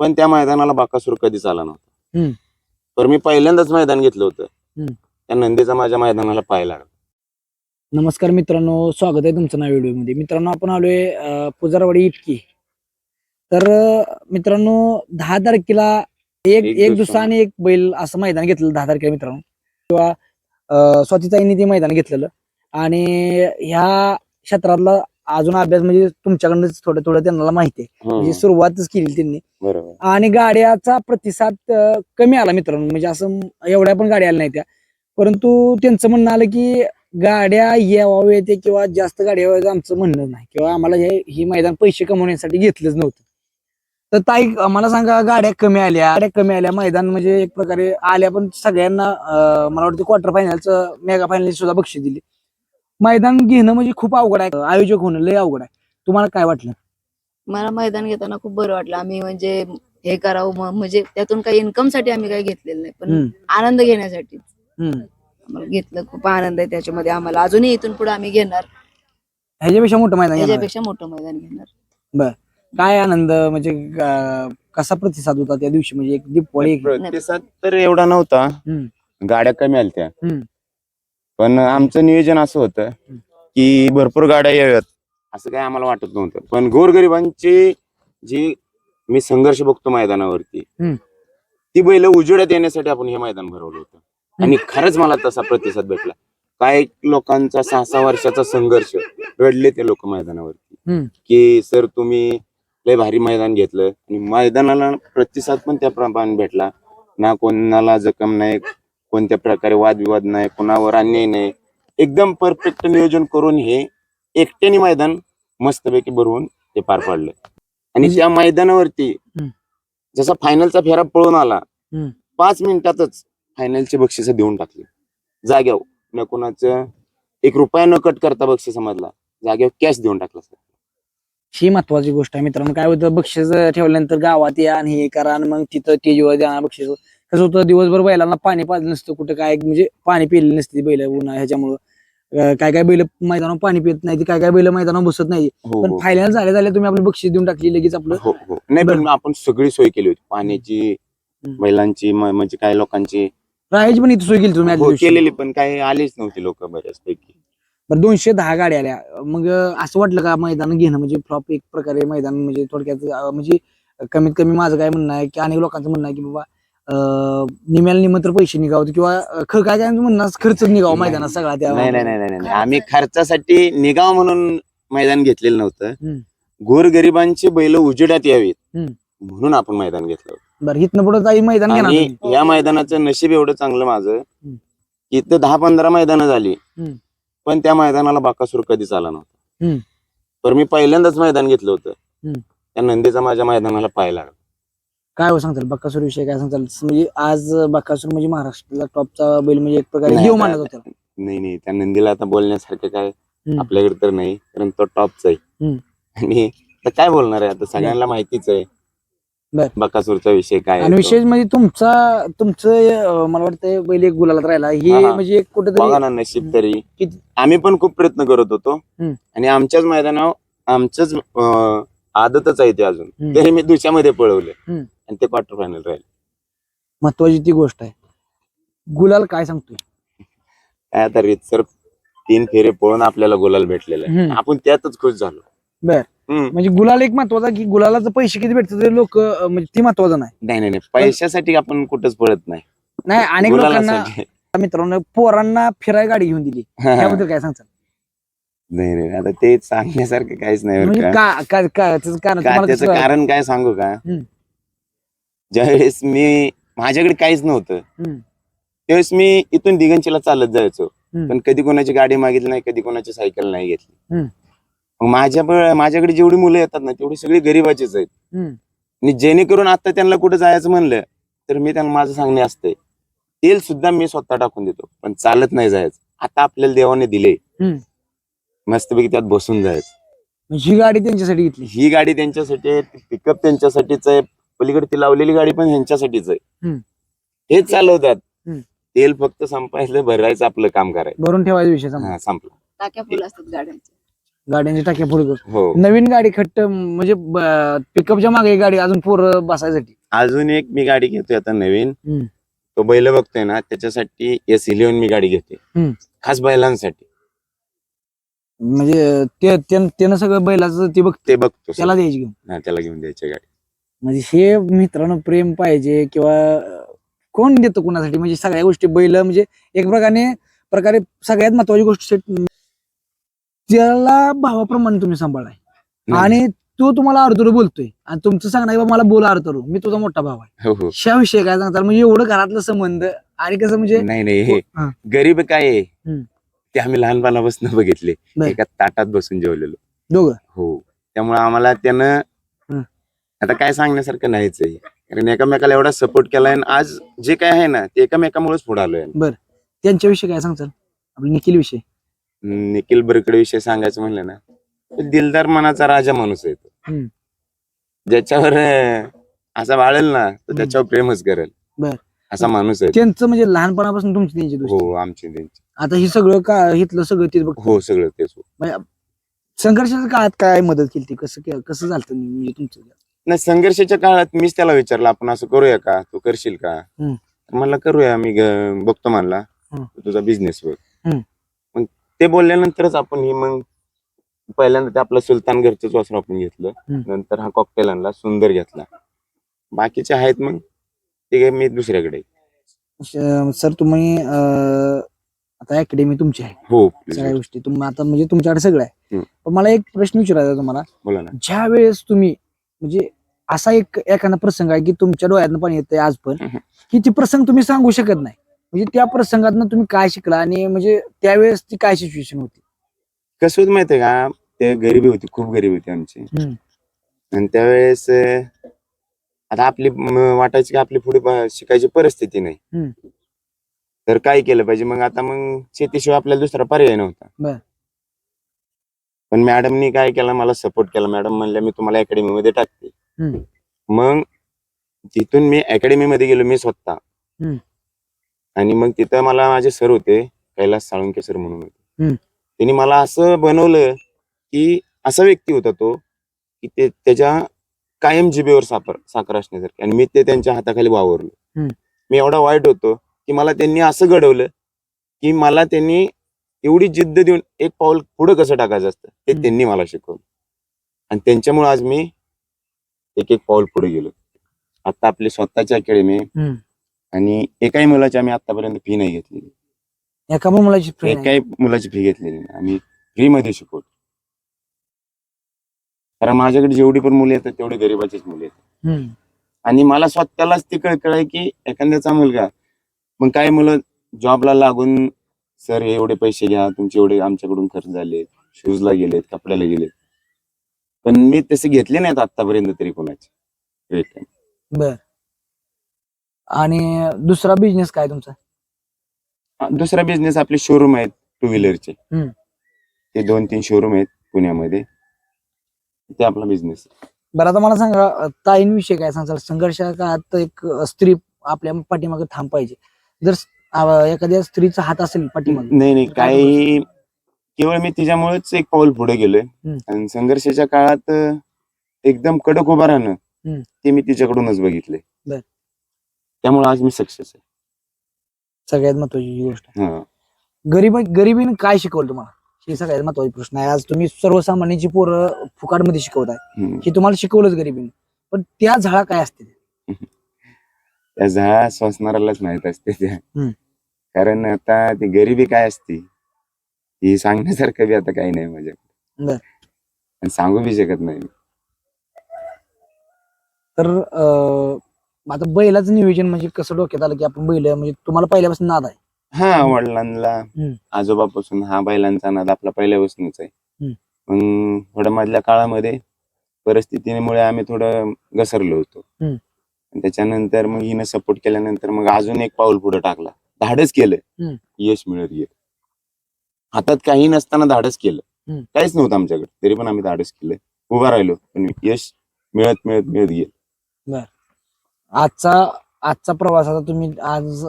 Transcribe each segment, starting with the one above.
पण त्या मैदानाला बाकासूर कधीच आला नव्हता. तर मी पहिल्यांदाच मैदान घेतलं होतं. त्या नंदीचा माझ्या मैदानाला पाहायला नमस्कार मित्रांनो स्वागत आहे तुमचं नाव व्हिडिओमध्ये मित्रांनो आपण आलोय पुजारवाडी इटकी तर मित्रांनो दहा तारखेला एक एक दुसरा. आणि एक बैल असं मैदान घेतलेलं दहा तारखेला मित्रांनो किंवा स्वातीताईंनी ते मैदान घेतलेलं आणि ह्या क्षेत्रातला अजून अभ्यास म्हणजे तुमच्याकडनंच थोडं थोडं त्यांना माहिती आहे. म्हणजे सुरुवातच केली त्यांनी. आणि गाड्याचा प्रतिसाद कमी आला मित्रांनो. म्हणजे असं एवढ्या पण गाड्या आल्या नाही त्या. परंतु त्यांचं म्हणणं आलं की गाड्या यावावे ते किंवा जास्त गाड्या आमचं म्हणणं नाही. किंवा आम्हाला हे ही मैदान पैसे कमवण्यासाठी घेतलंच नव्हतं. तर ताई मला सांगा गाड्या कमी आल्या. गाड्या कमी आल्या. मैदान म्हणजे एक प्रकारे आल्या पण सगळ्यांना मला वाटतं क्वार्टर फायनलचं मेगा फायनल सुद्धा बक्षीस दिली. मैदान घेणं म्हणजे खूप अवघड आहे. आयोजक होणं लय अवघड आहे. तुम्हाला काय वाटलं? मला मैदान घेताना खूप बरं वाटलं. आम्ही म्हणजे हे करावं म- म्हणजे त्यातून काही इन्कमसाठी आम्ही काही घेतलेलं नाही पण हम्म, आनंद घेण्यासाठी. हम्म. आम्हाला घेतलं खूप आनंद आहे त्याच्यामध्ये आम्हाला. अजूनही इथून पुढे आम्ही घेणार. ह्याच्यापेक्षा मोठं मैदान येणार आहे. याच्यापेक्षा मोठं मैदान घेणार. काय आनंद म्हणजे अं, कसा प्रतिसाद होता त्या दिवशी? म्हणजे एक दीपवळी एक- प्रतिसाद तर एवढा नव्हता. हम्म. गाड्या कमी आल्या हम्म. पण आमचं नियोजन असं होतं की भरपूर गाड्या याव्यात. असं काही आम्हाला वाटत नव्हतं. पण गोरगरिबांची जी मी संघर्ष बघतो मैदानावरती. ती बैल उजेडात येण्यासाठी आपण हे मैदान भरवलं होतं. आणि खरंच मला तसा प्रतिसाद भेटला. काय लोकांचा सहा सहा वर्षाचा संघर्ष रडले ते लोक मैदानावरती. की सर तुम्ही लय भारी मैदान घेतलं आणि मैदानाला प्रतिसाद पण त्या प्रमाणे भेटला. ना कोणाला जखम नाही कोणत्या प्रकारे वादविवाद नाही कोणावर अन्याय नाही. एकदम परफेक्ट नियोजन करून हे एकट्याने मैदान मस्तपैकी भरवून ते पार पाडलं. आणि त्या मैदानावरती. जसा फायनलचा फेरा पळून आला. पाच मिनिटातच फायनलचे बक्षीस देऊन टाकले. जाग्यावर. न कोणाचं एक रुपया न कट करता बक्षीस मधला जाग्यावर कॅश देऊन टाकला सर ही महत्वाची गोष्ट आहे मित्रांनो. काय होतं बक्षीस ठेवल्यानंतर गावात या आणि हे करा आणि मग तिथं टेजवर द्या बक्षीस कसं होतं दिवसभर बैलांना पाणी पाजलं नसतं कुठं काय म्हणजे पाणी पिलेली नसते बैल उन्हा ह्याच्यामुळं. काय काय बैल मैदानावर पाणी पित नाही काय काय बैल मैदानावर बसत नाही हो पण हो. फायनल झाल्या झाल्या तुम्ही आपलं बक्षीस देऊन टाकली लगेच आपलं. हो हो. नाही पण आपण सगळी सोय केली होती. पाण्याची हम्म. बैलांची म- म्हणजे काय लोकांची. राहायची पण इथं सोय केली तुम्ही आदल्या हो दिवशी. केलेली पण काही आलीच नव्हती लोक बऱ्याचपैकी. बरं दोनशे दहा गाड्या आल्या. मग असं वाटलं का मैदान घेणं म्हणजे फ्लॉप एक प्रकारे मैदान म्हणजे थोडक्यात अं, म्हणजे कमीत कमी माझं काय म्हणणं आहे की अनेक लोकांचं म्हणणं आहे की बाबा निम्याला निम तर पैसे निघावत किंवा अं, ख- काय काय म्हणणं असं खर्च निघावं. मैदानात सगळा त्या नाही नाही नाही नाही नाही. आम्ही खर्चासाठी निगाव म्हणून मैदान घेतलेलं नव्हतं हम्म. गोरगरिबांची बैल उजेडात यावीत हम्म. म्हणून आपण मैदान घेतलं बरं इथनं पुढे काही मैदान घेणार आणि तुम्ही. या मैदानाचं नशीब एवढं चांगलं माझं हम्म. की इथं दहा पंधरा मैदानं झाली हम्म. पण त्या मैदानाला बाकासूर कधीच आला नव्हता हम्म. तर मी पहिल्यांदाच मैदान घेतलं होतं हम्म. त्या नंदीचा माझ्या मैदानाला पाहायला लागला काय हो सांगताल बक्कासूर विषय काय सांगताल म्हणजे आज बक्कासूर म्हणजे महाराष्ट्रातला टॉपचा बैल म्हणजे एक प्रकारे नाही, देव आता- होता नाही नाही त्या नंदीला आता बोलण्यासारखं काय हम्म. आपल्याकडे तर नाही कारण तो टॉपचा आहे हम्म. आणि आता काय बोलणार आहे आता सगळ्यांना माहितीच आहे. बकासूरचा विषय काय आहे आणि तो. विशेष म्हणजे तुमचा तुमचं अं, मला वाटतं बैल एक गुलालात राहिला हे हा, हा. म्हणजे एक कुठेतरी बघा ना नशीब तरी किती- आम्ही पण खूप प्रयत्न करत होतो हम्म. आणि आमच्याच मैदानावर आमचंच अं, आदतच आहे ते अजून हम्म. तरी मी दुसऱ्यामध्ये पळवले हम्म. आणि ते क्वार्टर फायनल राहिले महत्वाची ती गोष्ट आहे गुलाल काय सांगतोय काय आता सर तीन फेरे पळून आपल्याला गोलाल भेटलेला आहे हम्म. आपण त्यातच खुश झालो बर. हम्म. म्हणजे गुलाल एक महत्त्वाचा की गुलालाचं पैसे किती भेटतात ते लोक म्हणजे ती महत्वाचं नाही नाही नाही नाही पैशासाठी आपण कुठंच पळत नाही नाही अनेक लोकांना गुलालासाठी. मित्रांनो पोरांना फिराय गाडी घेऊन दिली त्याबद्दल काय सांगतात नाही नाही आता ते सांगण्यासारखं काहीच नाही बरं म्हणजे का. का का- का- त्याचं कारण का तुम्हाला त्याचं कसं- कारण काय सांगू का हम्म. ज्यावेळेस मी माझ्याकडे काहीच नव्हतं हम्म. त्यावेळेस मी इथून दिगंचीला चालत जायचो हम्म. पण कधी कोणाची गाडी मागितली नाही कधी कोणाची सायकल नाही घेतली हम्म. मग माझ्या माझ्याकडे जेवढी मुलं येतात ना तेवढी सगळी गरीबाचीच आहेत हम्म. आणि जेणेकरून आता त्यांना कुठे जायचं म्हणलं तर मी त्यांना माझं सांगणे असते तेल सुद्धा मी स्वतः टाकून देतो पण चालत नाही जायचं आता आपल्याला देवाने दिले हम्म. मस्तपैकी त्यात बसून जायचं ही गाडी त्यांच्यासाठी घेतली ही गाडी त्यांच्यासाठी आहे पिकअप त्यांच्यासाठीच आहे पलीकडे ती लावलेली गाडी पण ह्यांच्यासाठीच आहे. हेच चालवतात. तेल फक्त संपायचं भरायचं आपलं काम करायचं. भरून ठेवायचा विषय संपला. हा संपलं. टाक्या फुल असतात गाड्यांच्या. गाड्यांची टाक्या पुढे हो. नवीन गाडी खट्ट म्हणजे पिकअपच्या मागे एक गाडी अजून पोरं बसायसाठी. अजून एक मी गाडी घेतोय आता नवीन. हम्म. तो बैल बघतोय ना त्याच्यासाठी एस इलेव्हन मी गाडी घेतोय. हम्म. खास बैलांसाठी. म्हणजे ते त्यानं त्यानं सगळं बैलाचं ते बघ ते बघतो त्याला द्यायची घेऊन. हा, त्याला घेऊन द्यायची गाडी. म्हणजे हे मित्रांनो प्रेम पाहिजे किंवा कोण देतं कोणासाठी? म्हणजे सगळ्या गोष्टी बैल म्हणजे एक प्रकारे प्रकारे सगळ्यात महत्वाची गोष्ट त्याला भावाप्रमाणे तुम्ही सांभाळाय. आणि तो तुम्हाला अर्धरू बोलतोय. आणि तुमचं सांगणार की बा मला बोल अर्धरू मी तुझा मोठा भाव आहे. हो हो. ह्या विषय काय सांगताल? म्हणजे एवढं घरातलं संबंध आणि कसं म्हणजे नाही नाही हे हा. गरीब काय. ते आम्ही लहानपणापासून बघितले. एका ताटात बसून जेवलेलो. दोघं? हो. त्यामुळे आम्हाला त्यानं हं. आता काय सांगण्यासारखं नाहीच आहे. कारण एकामेकाला एवढा सपोर्ट केलाय आणि आज जे काय आहे ना ते एकामेकामुळेच पुढे आलोय त्यांच्याविषयी काय सांगताल? आपल्या निखिल विषय निखिल बरकडे विषय सांगायचं म्हणलं ना तर दिलदार मनाचा राजा माणूस आहे तो. हम्म. ज्याच्यावर अं, असा वाळेल ना तर त्याच्यावर प्रेमच करेल. बर. असा माणूस आहे त्यांचं म्हणजे लहानपणापासून तुमची त्यांची दोस्ती हो आमची त्यांची. आता हे सगळं का इथलं सगळं ते बघ. हो सगळं तेच. संघर्षाच्या काळात काय मदत केली ती? कसं के- कसं झालं म्हणजे तुमचं? नाही संघर्षाच्या काळात मीच त्याला विचारलं आपण असं करूया का? तू करशील का? हम्म. म्हणला करूया मी ग- बघतो म्हणला. हम्म. तू तुझा बिझनेस बघ. हम्म. मग ते बोलल्यानंतरच आपण ही मग पहिल्यांदा ते आपलं सुलतान घरचंच वासर आपण घेतलं. हम्म. नंतर हा कॉकटेल आणला सुंदर घेतला. बाकीचे आहेत मग ते काय मी दुसऱ्याकडे. श- सर तुम्ही अं, आता अकॅडमी तुमची आहे. हो सगळ्या गोष्टी. तुम्ही आता म्हणजे तुमच्याकडे सगळं आहे. हम्म. पण मला एक प्रश्न विचारायचा आहे तुम्हाला. बोला ना. ज्या वेळेस तुम्ही म्हणजे असा एक एखादा प्रसंग आहे की तुमच्या डोळ्यातनं पाणी येतंय आज पण. की ती प्रसंग तुम्ही सांगू शकत नाही म्हणजे त्या प्रसंगातनं तुम्ही काय शिकला आणि म्हणजे त्यावेळेस ती काय सिच्युएशन होती कसं होतं माहितीये का ते गरिबी होती खूप गरिबी होती आमची हम्म. आणि त्यावेळेस अं, आता आपली म, वाटायची की आपली पुढे ब- शिकायची परिस्थिती नाही हम्म. तर काय केलं पाहिजे मग आता मग शेतीशिवाय आपल्याला दुसरा पर्याय नव्हता बर. पण मॅडमनी काय केलं मला सपोर्ट केला मॅडम म्हणल्या मी तुम्हाला अकॅडमी मध्ये टाकते. मग तिथून मी अकॅडमी मध्ये गेलो मी स्वतः हम्म. आणि मग तिथं मला माझे सर होते कैलास साळुंके सर म्हणून होते हम्म. त्यांनी मला असं बनवलं की असा व्यक्ती होता तो की ते त्याच्या कायम जिभेवर साखर साखर असण्यासारखी आणि मी ते त्यांच्या हाताखाली वावरलो हम्म. मी एवढा वाईट होतो की मला त्यांनी असं घडवलं की मला त्यांनी एवढी जिद्द देऊन एक पाऊल पुढे कसं टाकायचं असतं ते हम्म. त्यांनी मला शिकवलं आणि त्यांच्यामुळे आज मी एक एक पाऊल पुढे गेलो आता आपली स्वतःची अकॅडमी हम्म. आणि एकाही मुलाची आम्ही आतापर्यंत फी नाही घेतलेली एका मुलाची friend आहे. एकाही मुलाची फी घेतलेली नाही आम्ही फ्री मध्ये शिकवतो कारण माझ्याकडे जेवढी पण मुली येतात तेवढी गरीबाचीच मुली येतात हम्म. आणि मला स्वतःलाच ती कळ आहे की एखाद्याचा मुलगा मग काय मुलं जॉबला लागून सर एवढे पैसे घ्या तुमचे एवढे आमच्याकडून खर्च झाले शूजला गेलेत कपड्याला गेलेत पण मी तसे घेतले नाहीत आतापर्यंत तरी कोणाचे. बर. आणि दुसरा बिझनेस काय तुमचा? दुसरा बिझनेस आपले शोरूम आहेत टू व्हीलरचे हम्म. ते दोन तीन शोरूम आहेत पुण्यामध्ये. ते आपला बिझनेस बरं आता मला सांगा अं, ताईंविषयी काय सांगाल? संघर्ष काळात एक अं, स्त्री आपल्या पाठीमागे थांब पाहिजे जर स- अं, एखाद्या स्त्रीचा हात असेल पाठीमागे नाही नाही काही केवळ मी तिच्यामुळेच एक पाऊल पुढे गेलोय हम्म. आणि संघर्षाच्या काळात अं, एकदम कडक उभा राहणं हम्म. ते मी तिच्याकडूनच बघितले बर. त्यामुळे आज मी सक्सेस आहे सगळ्यात महत्वाची गोष्ट हा. गरीब गरिबीने काय शिकवलं तुम्हाला हे सगळ्यात महत्त्वाचा प्रश्न आहे आज तुम्ही सर्वसामान्यांची पोरं फुकाटमध्ये शिकवताय हम्म. हे तुम्हाला शिकवलंच गरिबीने पण त्या झाडा काय असते त्या झळा श्वसणाऱ्यालाच माहीत असते त्या हम्म. कारण आता ती गरिबी काय असती ही सांगण्यासारखं बी आता काही नाही माझ्याकडे. आणि सांगू बी शकत नाही तर आता बैलाचं नियोजन म्हणजे कसं डोक्यात आलं की आपण बैल म्हणजे तुम्हाला पहिल्यापासून नाद आहे? हा वडिलांना. आजोबापासून हा बैलांचा नाद आपला पहिल्यापासूनच आहे. मग थोड्या मधल्या काळामध्ये परिस्थितीमुळे आम्ही थोडं घसरलो होतो. त्याच्यानंतर मग हिनं सपोर्ट केल्यानंतर मग अजून एक पाऊल पुढे टाकला. धाडच केलं. यश मिळत गेलं. हातात काही नसताना धाडस केलं. काहीच नव्हतं आमच्याकडे. तरी पण आम्ही धाडस केलं. उभा राहिलो. पण यश मिळत मिळत मिळत गेलं. आजचा आजचा प्रवास आता तुम्ही आज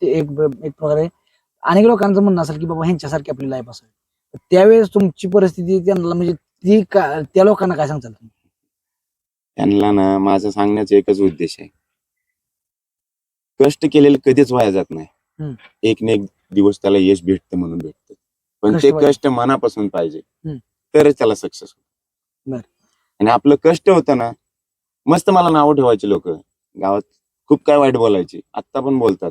ते एक एक प्रकारे अनेक लोकांचं म्हणणं असेल की बाबा ह्यांच्यासारखी आपली लाईफ असेल त्यावेळेस तुमची परिस्थिती त्यांना म्हणजे ती का त्या लोकांना काय सांगताल तुम्ही? त्यांना ना माझा सांगण्याचा एकच उद्देश आहे. कष्ट केलेले कधीच वाया जात. नाही. एक ना एक दिवस त्याला यश भेटतं म्हणून भेटतं. पण ते कष्ट मनापासून पाहिजे. तरच त्याला सक्सेस बर. आणि आपलं कष्ट होतं ना मस्त मला नावं ठेवायचे लोक. गावात खूप काय वाईट बोलायचे. आत्ता पण बोलतात.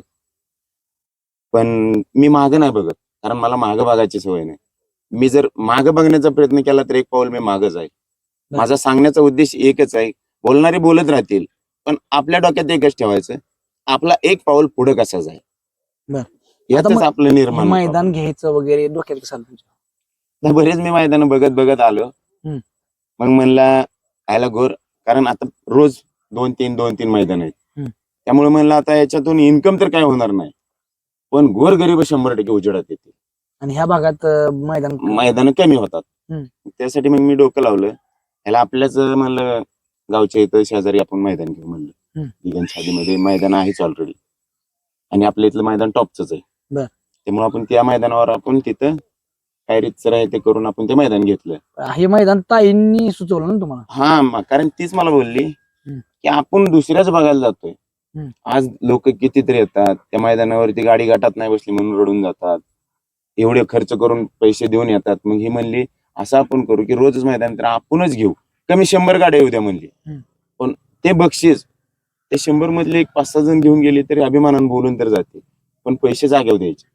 पण मी मागं नाही बघत कारण मला मागं बघायची सवय नाही. मी जर मागं बघण्याचा प्रयत्न केला तर एक पाऊल मी मागच आहे. माझा सांगण्याचा उद्देश एकच आहे. बोलणारे बोलत राहतील पण आपल्या डोक्यात एकच ठेवायचं. आपला एक पाऊल पुढे कसा जाईल. यातच आपलं निर्माण. मैदान घ्यायचं वगैरे डोक्यात कसं तुमच्या? बरेच मी मैदान बघत बघत आलो. मग म्हणला आयला घोर. कारण आता रोज दोन तीन दोन तीन मैदान आहेत. त्यामुळे म्हणलं आता याच्यातून इन्कम तर काय होणार नाही. पण गोर गरीब शंभर टक्के उजेडात येते आणि ह्या भागात मैदान मैदान कमी होतात. त्यासाठी मग मी डोकं लावलं. ह्याला आपल्याच म्हणलं गावच्या इथं शेजारी आपण मैदान घेऊ म्हणलं. मध्ये मैदान आहेच ऑलरेडी आणि आपल्या इथलं मैदान टॉपच आहे बर. त्यामुळे आपण त्या मैदानावर आपण तिथं काय रितसर आहे ते करून आपण ते मैदान घेतलं हे मैदान ताईंनी सुचवलं ना तुम्हाला हा म- कारण तीच मला बोलली हम्म. की आपण दुसऱ्याच बघायला जातोय हम्म. आज लोक कितीतरी येतात त्या मैदानावरती गाडी गाठात नाही बसली म्हणून रडून जातात एवढे खर्च करून पैसे देऊन येतात मग ही म्हणली असं आपण करू की रोजच मैदान तर आपणच घेऊ कमी शंभर गाड्या येऊ द्या म्हणली हम्म. पण ते बक्षीस ते शंभर मधले एक पाच सहा जण घेऊन गेले तरी अभिमानानं बोलून तर जाते पण पैसे जागेवर द्यायचे.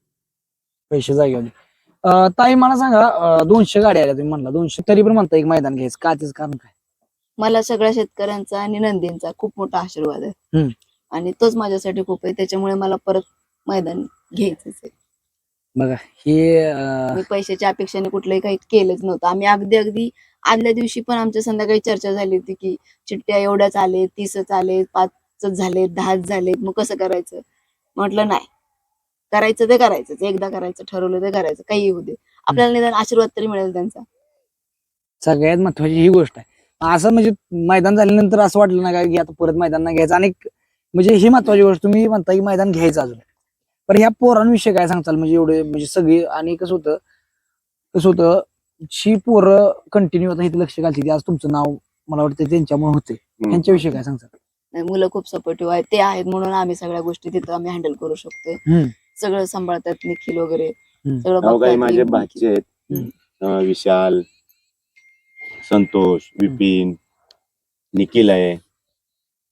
पैसे जागेवर अं, ताई मला सांगा अं, दोनशे गाड्या आल्या तुम्ही म्हणला. दोनशे तरी पण म्हणता एक मैदान घ्यायचं. का त्याचं कारण काय? मला सगळ्या शेतकऱ्यांचा आणि नंदींचा खूप मोठा आशीर्वाद आहे. हम्म. आणि तोच माझ्यासाठी खूप आहे. त्याच्यामुळे मला परत मैदान घ्यायचंच आहे. बघा हे अं, मी पैशाच्या अपेक्षेने कुठलंही काही केलंच नव्हतं. आम्ही अगदी अगदी आदल्या दिवशी पण आमच्या संध्याकाळी चर्चा झाली होती की चिठ्ठ्या एवढ्याच आले तीसच आले पाचच झाले दहाच झाले मग कसं करायचं? म्हटलं नाही करायचं ते करायचं एकदा करायचं ठरवलं ते करायचं काही होऊ दे. आपल्याला निदान आशीर्वाद तरी मिळेल त्यांचा. सगळ्यात महत्वाची ही गोष्ट आहे. असं म्हणजे मैदान झाल्यानंतर असं वाटलं ना का की आता परत मैदान नाही घ्यायचं. आणि म्हणजे ही महत्वाची गोष्ट तुम्ही म्हणता की मैदान घ्यायचं अजून. पण ह्या पोरांविषयी काय सांगताल? म्हणजे एवढे म्हणजे सगळे आणि कसं होतं कसं होतं ही पोरं कंटिन्यू आता इथे लक्ष घालते. आज तुमचं नाव मला वाटतं त्यांच्यामुळे होते त्यांच्याविषयी काय सांगताल? नाही, मुलं खूप सपोर्टिव्ह आहेत. ते आहेत म्हणून आम्ही सगळ्या गोष्टी तिथं आम्ही हँडल करू शकतोय. हम्म. सगळं सांभाळतात निखिल वगैरे. हम्म. सगळं अहो, काही बघतात. माझे भाचे आहेत. अं, विशाल संतोष विपिन निखिल आहे.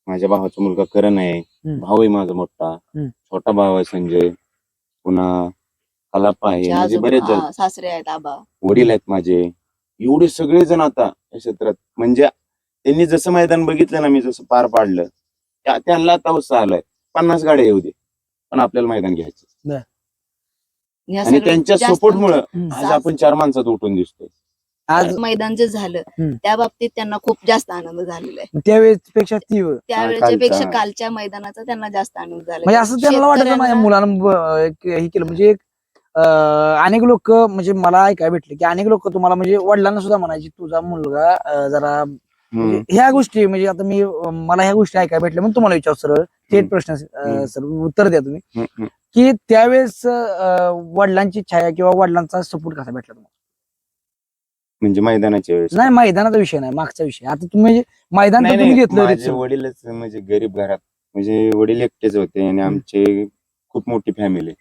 माझ्या भावाचा मुलगा करण आहे. हम्म. भाऊ आहे माझा मोठा. हम्म. छोटा भाऊ आहे संजय. पुन्हा कलापा आहे. आमचे म्हणजे आजोबा- बरेच जण. हा, सासरे आहेत आबा. वडील आहेत माझे. एवढे सगळे जण आता या क्षेत्रात. म्हणजे त्यांनी जसं मैदान बघितलं ना मी जसं पार पाडलं त्या- त्यांना आता उत्साह आलाय पन्नास गाड्या येऊ दे पण आपल्याला मैदान घ्यायचं आणि सगळ्या त्यांच्या जास्त सपोर्ट मुळे. आज आपण चार माणसात उठून दिसतोय आज मैदान जे झालं. त्या बाबतीत त्यांना खूप जास्त आनंद झालेला आहे त्यावेळेस पेक्षा तीव्र त्यावेळेच्या कालचा- पेक्षा कालच्या मैदानाचा त्यांना जास्त आनंद झाला म्हणजे असं त्यांना वाटत माझ्या शेतकऱ्यांना- मुलानं ब- एक हे केलं म्हणजे एक अं, अनेक लोक म्हणजे मला ऐकाय भेटले की अनेक लोक तुम्हाला म्हणजे वडिलांना सुद्धा म्हणायचे तुझा मुलगा अं, जरा. ह्या गोष्टी म्हणजे आता मी मला ह्या गोष्टी ऐकाय भेटल्या म्हणून तुम्हाला विचार सरळ थेट. प्रश्न. सर उत्तर द्या तुम्ही. की त्यावेळेस वडिलांची छाया किंवा वडिलांचा सपोर्ट कसा भेटला तुम्हाला म्हणजे मैदानाच्या वेळेस नाही मैदानाचा विषय नाही मागचा विषय आता तुम्ही म्हणजे मैदान तुम्ही घेतलं. वडीलच म्हणजे गरीब घरात म्हणजे वडील एकटेच होते आणि आमचे खूप मोठी फॅमिली.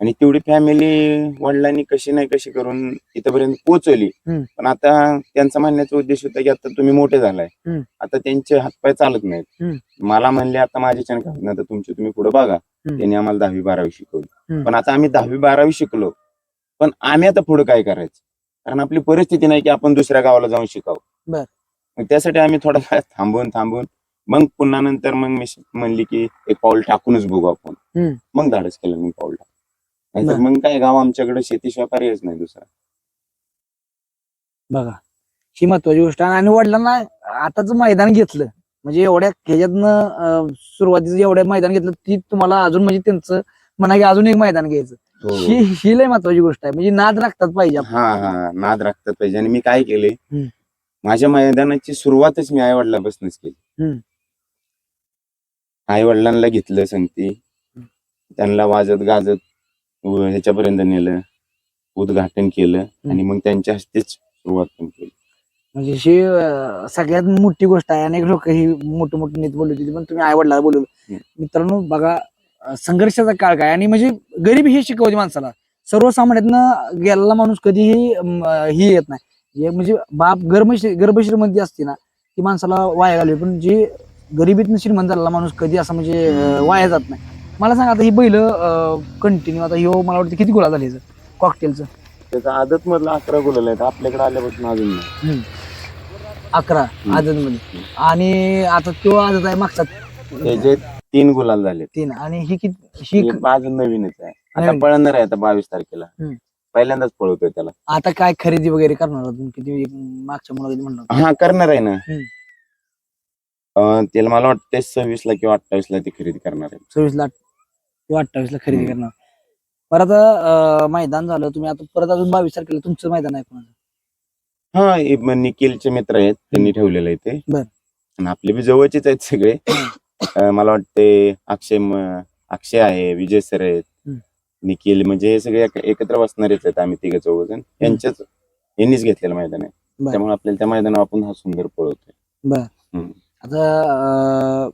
आणि तेवढी फॅमिली वडिलांनी कशी नाही कशी करून इथपर्यंत पोहोचवली हम्म. पण आता त्यांचा म्हणण्याचा उद्देश होता की आता तुम्ही मोठे झालाय हम्म. आता त्यांचे हातपाय चालत नाहीत हम्म. मला म्हणले आता माझे छान काम आता तुमचे तुम्ही पुढे बघा. त्यांनी आम्हाला दहावी बारावी शिकवली हम्म. पण आता आम्ही दहावी बारावी शिकलो पण आम्ही आता पुढे काय करायचं कारण आपली परिस्थिती नाही की आपण दुसऱ्या गावाला जाऊन शिकावं बर. मग त्यासाठी आम्ही थोडा वेळ थांबून थांबून मग पुन्हा नंतर मग मी म्हणली की एक पाऊल टाकूनच बघू आपण हम्म. मग धाडस केलं मी पाऊल टाक नाहीतर. मग काय गाव आमच्याकडे शेतीशिवाय पर्यायच नाही दुसरा. बघा ही महत्वाची गोष्ट आहे. आणि वडिलांना आताच मैदान घेतलं. म्हणजे एवढ्या ह्याच्यातनं अं, सुरुवातीचं एवढ्या मैदान घेतलं ती तुम्हाला अजून म्हणजे त्यांचं म्हणा की अजून एक मैदान घ्यायचं. ही ही. लय महत्वाची गोष्ट आहे. म्हणजे नाद राखतात पाहिजे आपण. हा हा नाद राखतात पाहिजे. आणि मी काय केले हम्म. माझ्या मैदानाची सुरुवातच मी आई वडिलांपासूनच केली. हम्म. आई वडिलांना घेतलं संगती. त्यांना वाजत गाजत व ह्याच्यापर्यंत नेलं उद्घाटन केलं आणि मग त्यांच्या हस्तेच सुरुवात पण केली. म्हणजे ही अं, सगळ्यात मोठी गोष्ट आहे. अनेक लोक ही मोठी मोठी नीत बोलली होती पण तुम्ही आई बोलवलं. मित्रांनो बघा अं, संघर्षाचा काळ काय? आणि म्हणजे गरीबी ही शिकवते माणसाला. सर्वसामान्यातनं गेलेला माणूस कधीही अं, ही येत नाही. हे म्हणजे बाप गर्भ गर्भश्रीमंती असते ना ती माणसाला वाया घालवी पण जी गरिबीतनं श्रीमंत झालेला माणूस कधी असं म्हणजे अं, वाया जात नाही. मला सांगा आता ही बैल कंटिन्यू आता ह्यो मला वाटतं किती गोळा झाले कॉकटेलचं त्याचा आदत मधला अकरा गुलाल आहेत. आपल्याकडे आल्यापासून अजून नाही. अकरा आदत मध्ये आणि आता तो आदत आहे मागचा. त्याचे तीन गुलाल झाले तीन. आणि ही किती ही अजून नवीनच आहे. आता नवीन. पळणार आहे आता बावीस तारखेला. हम्म. पहिल्यांदाच पळवतोय त्याला. आता काय खरेदी वगैरे करणार आहात तुम्ही? किती मागच्या मुलाखतीत म्हणलं होतं. हा करणार आहे ना. हम्म. अं, त्याला मला वाटतं सव्वीस ला किंवा अठ्ठावीस ला ती खरेदी करणार आहे. सव्वीस ला किंवा अठ्ठावीस ला खरेदी. करणार परत अं, मैदान झालं तुम्ही आता परत अजून बावीस तारखेला तुमचं मैदान आहे कोणाचं हा हे म- निखिलचे मित्र आहेत त्यांनी ठेवलेलं आहे ते बर. आणि आपले बी जवळचेच आहेत सगळे अं, मला वाटते अक्षय म- अक्षय आहे विजय सर आहेत हम्म. निखिल म्हणजे हे सगळे एक- एकत्र बसणारेच आहेत आम्ही तिघ चौघ जण यांच्याच यांनीच घेतलेलं मैदान आहे बर. त्यामुळे आपल्याला त्या मैदानावर आपण हा सुंदर पळवतोय. आता अं,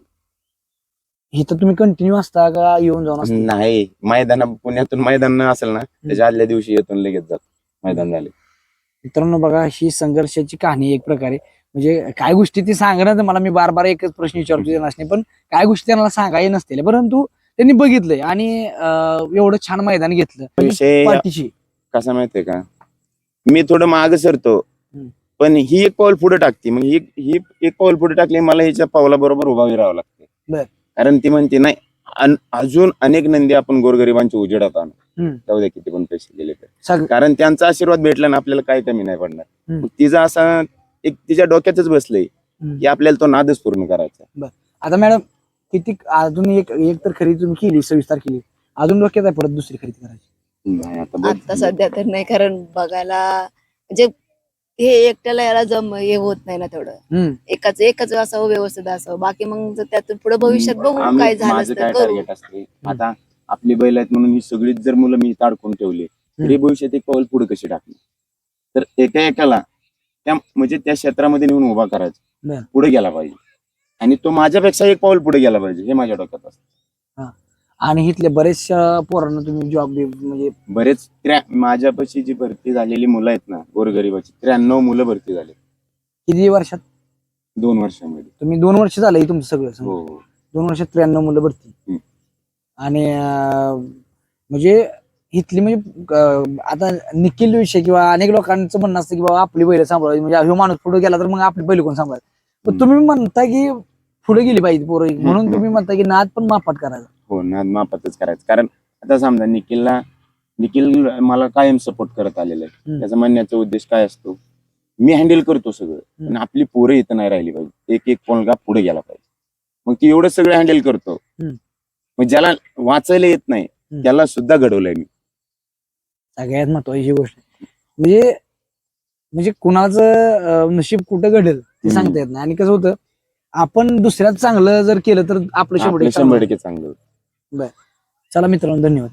इथं तुम्ही कंटिन्यू असता का येऊन जाऊन असता? नाही मैदान पुण्यातून मैदान असेल ना त्याच्या आदल्या दिवशी येतून लगेच जात. मैदान झाले. मित्रांनो बघा ही संघर्षाची कहाणी एक प्रकारे. म्हणजे काय गोष्टी ती सांगणार मला मी बार बार एकच प्रश्न विचारतो त्यांना पण काय गोष्टी त्यांना सांगाय नसतील. परंतु त्यांनी बघितलंय आणि अं, एवढं छान मैदान घेतलं. विषय पाठीशी कसा माहितीये का? मी थोडं माग सरतो. हम्म. पण ही एक पाऊल पुढे टाकते. मग ही ही एक पाऊल पुढे टाकली मला हिच्या पावला बरोबर उभा राहावं लागते. बर. कारण ती म्हणते नाही अन- अजून अनेक नंदी आपण गोरगरिबांच्या उजेडात आणू हम्म. जाऊ द्या किती पण पैसे दिले तर सग- कारण त्यांचा आशीर्वाद भेटला ना आपल्याला काही कमी नाही पडणार हम्म. मग तिचा असा एक तिच्या डोक्यातच बसलंय हम्म. की आपल्याला तो नादच पूर्ण करायचा आता मॅडम किती अजून एक एक तर खरेदी तुम्ही केली सव्वीस तारखेला अजून डोक्यात आहे परत दुसरी खरेदी करायची नाही आता बघ. आता सध्या तर नाही कारण बघायला म्हणजे हे एकट्याला याला जम हे होत नाही ना तेवढं. एकाच एकच असावं व्यवस्थित असावं. बाकी मग जर त्यातून पुढे भविष्यात बघू काय झालं माझं तर काय करू. टार्गेट असते? आता आपली बैल आहेत म्हणून ही सगळीच जर मुलं मी ताडकून ठेवली तरी भविष्यात एक पाऊल पुढे कशी टाकली? तर एका एकाला त्या म्हणजे त्या क्षेत्रामध्ये नेऊन उभा करायचा. बरं. पुढे गेला पाहिजे. आणि तो माझ्यापेक्षा एक पाऊल पुढे गेला पाहिजे हे माझ्या डोक्यात असतं. आणि इथले बरेचशा पोरांना तुम्ही जॉब म्हणजे बरेच त्र्या माझ्यापाशी जी भरती झालेली मुलं आहेत ना गोरगरिबाची त्र्याण्णव मुलं भरती झाली किती वर्षात? दोन वर्षामध्ये. तुम्ही दोन वर्ष झालं तुमचं सगळं हो सगळं. हो. दोन वर्षात त्र्याण्णव मुलं भरती. हम्म. आणि अं, म्हणजे इथली म्हणजे अं, आता निखिल विषय किंवा अनेक लोकांचं म्हणणं असतं की बाबा आपली बैल सांभाळावी म्हणजे ह्यो माणूस पुढे गेला तर मग आपली बैल कोण सांभाळ पण हम्म. तुम्ही म्हणता की पुढे गेली पाहिजे पोरं. म्हणून तुम्ही म्हणता की नाद पण मापाट करायचा. हो नाद मापातच करायचं. कारण आता समजा निखिलला निखिल मला कायम सपोर्ट करत आलेला आहे. त्याचा म्हणण्याचा उद्देश काय असतो? मी हँडल करतो सगळं पण आपली पोरं इथं नाही राहिली पाहिजे. एक एक पोलगा पुढे गेला पाहिजे. मग ती एवढं सगळं हँडल करतो. मग ज्याला वाचायला येत नाही. त्याला सुद्धा घडवलंय मी. सगळ्यात महत्वाची गोष्ट. म्हणजे म्हणजे कुणाचं नशीब कुठं घडेल ते. सांगता येत नाही. आणि कसं होतं आपण दुसऱ्यात चांगलं जर केलं तर आपलं शंभर आपलं टक्के शंभर चांगलं. टक्के चांगलं चला मित्रांनो धन्यवाद.